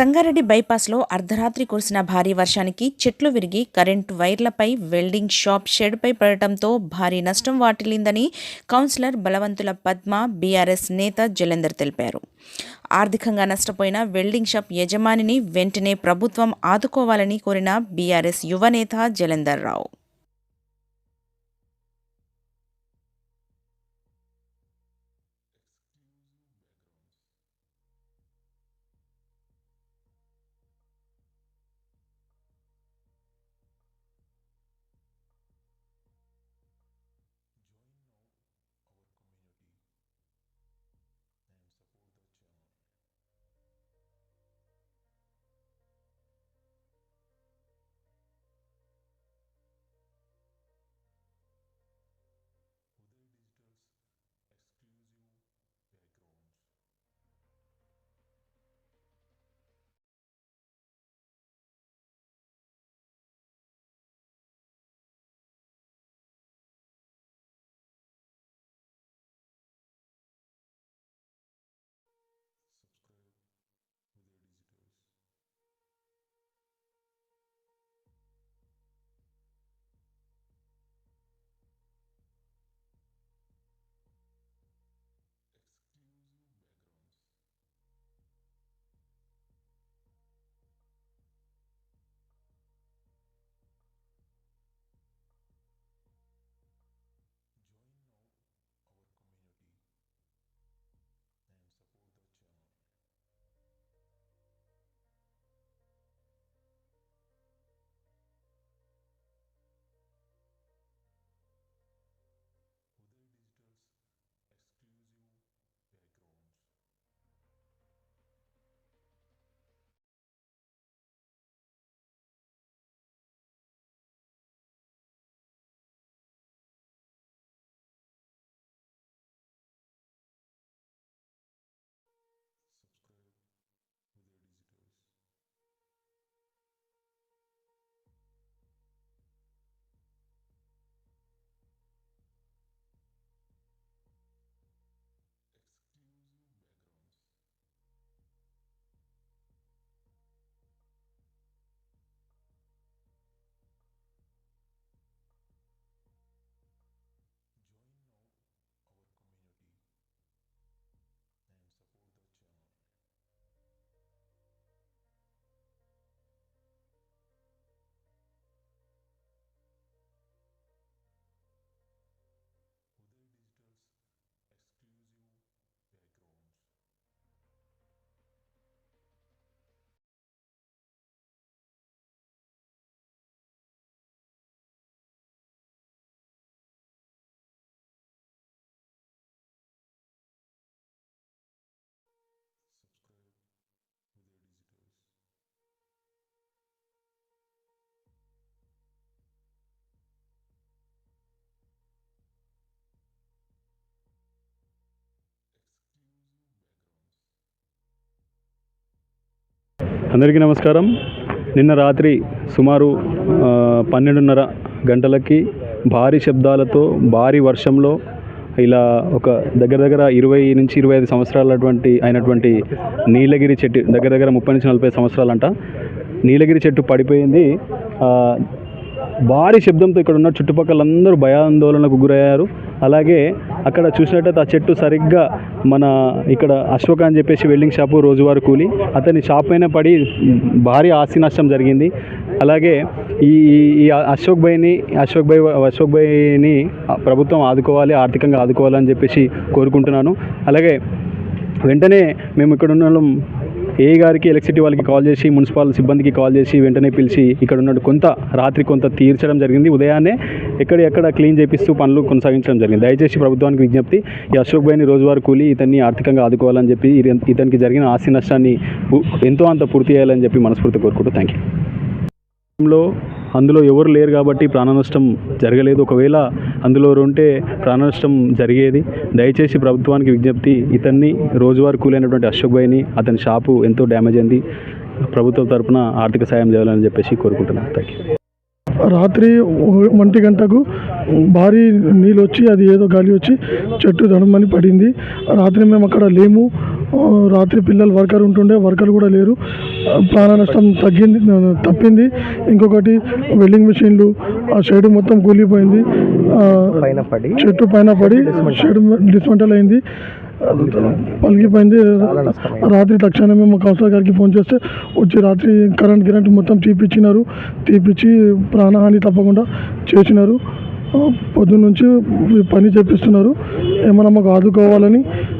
సంగారెడ్డి బైపాస్లో అర్ధరాత్రి కురిసిన భారీ వర్షానికి చెట్లు విరిగి కరెంటు వైర్లపై వెల్డింగ్ షాప్ షెడ్పై పడటంతో భారీ నష్టం వాటిల్లిందని కౌన్సిలర్ బలవంతుల పద్మ బీఆర్ఎస్ నేత జలేందర్ తెలిపారు. ఆర్థికంగా నష్టపోయిన వెల్డింగ్ షాప్ యజమానిని వెంటనే ప్రభుత్వం ఆదుకోవాలని కోరిన బీఆర్ఎస్ యువనేత జలేందర్ రావు. అందరికీ నమస్కారం. నిన్న రాత్రి సుమారు పన్నెండున్నర గంటలకి భారీ శబ్దాలతో భారీ వర్షంలో ఇలా ఒక దగ్గర దగ్గర ఇరవై నుంచి ఇరవై ఐదు సంవత్సరాలటువంటి అయినటువంటి నీలగిరి చెట్టు దగ్గర దగ్గర ముప్పై నుంచి నలభై సంవత్సరాలంట. నీలగిరి చెట్టు పడిపోయింది. భారీ శబ్దంతో ఇక్కడ ఉన్న చుట్టుపక్కల అందరూ భయాందోళనకు గురయ్యారు. అలాగే అక్కడ చూసినట్టయితే ఆ చెట్టు సరిగ్గా మన ఇక్కడ అశోక్ అని చెప్పేసి వెల్డింగ్ షాపు రోజువారి కూలి. అతని షాప్ పైన పడి భారీ ఆస్తి నష్టం జరిగింది. అలాగే ఈ ఈ- అశోక్ భాయ్ని అశోక్ భాయ్ అశోక్ భాయ్ని ప్రభుత్వం ఆదుకోవాలి ఆర్థికంగా ఆదుకోవాలని చెప్పేసి కోరుకుంటున్నాను. అలాగే వెంటనే మేము ఇక్కడ ఉన్న ఏ గారికి ఎలక్ట్రిసిటీ వాళ్ళకి కాల్ చేసి మున్సిపల్ సిబ్బందికి కాల్ చేసి వెంటనే పిలిచి ఇక్కడ ఉన్న కొంత రాత్రి కొంత తీర్చడం జరిగింది. ఉదయాన్నే ఎక్కడెక్కడ క్లీన్ చేపిస్తూ పనులు కొనసాగించడం జరిగింది. దయచేసి ప్రభుత్వానికి విజ్ఞప్తి ఈ అశోక్ భాయ్ని రోజువారీ కూలి ఇతన్ని ఆర్థికంగా ఆదుకోవాలని చెప్పి ఇతనికి జరిగిన ఆస్తి నష్టాన్ని ఎంతో అంత పూర్తి చేయాలని చెప్పి మనస్ఫూర్తి కోరుకుంటూ థ్యాంక్ యూ లో అందులో ఎవరు లేరు కాబట్టి ప్రాణ నష్టం జరగలేదు. ఒకవేళ అందులో ఉంటే ప్రాణ నష్టం జరిగేది. దయచేసి ప్రభుత్వానికి విజ్ఞప్తి ఇతన్ని రోజువారీ కూలైనటువంటి అశోక్ భాయ్ని అతని షాపు ఎంతో డ్యామేజ్ అయింది. ప్రభుత్వం తరఫున ఆర్థిక సాయం చేయాలని చెప్పేసి కోరుకుంటున్నాను. థ్యాంక్ యూ రాత్రి ఒంటి గంటకు భారీ నీళ్ళు వచ్చి అది ఏదో గాలి వచ్చి చెట్టు దడమని పడింది. రాత్రి మేము అక్కడ లేము. రాత్రి పిల్లలు వర్కర్ ఉంటుండే వర్కర్ కూడా లేరు. ప్రాణ నష్టం తగ్గింది తప్పింది. ఇంకొకటి వెల్డింగ్ మిషన్లు ఆ షెడ్ మొత్తం కూలిపోయింది. ఆ, పైన పడి చెట్టు పైన పడి షెడ్ డిస్మెంటల్ అయింది. పలిగిపోయింది. రాత్రి తక్షణమే మా కౌన్సిలర్ గారికి ఫోన్ చేస్తే వచ్చి రాత్రి కరెంట్ గిరెంట్ మొత్తం తీపిచ్చినారు. తీపిచ్చి ప్రాణహాని తప్పకుండా చేసినారు. పొద్దున్న నుంచి పని చేపిస్తున్నారు. ఏమైనా మాకు ఆదుకోవాలని మేము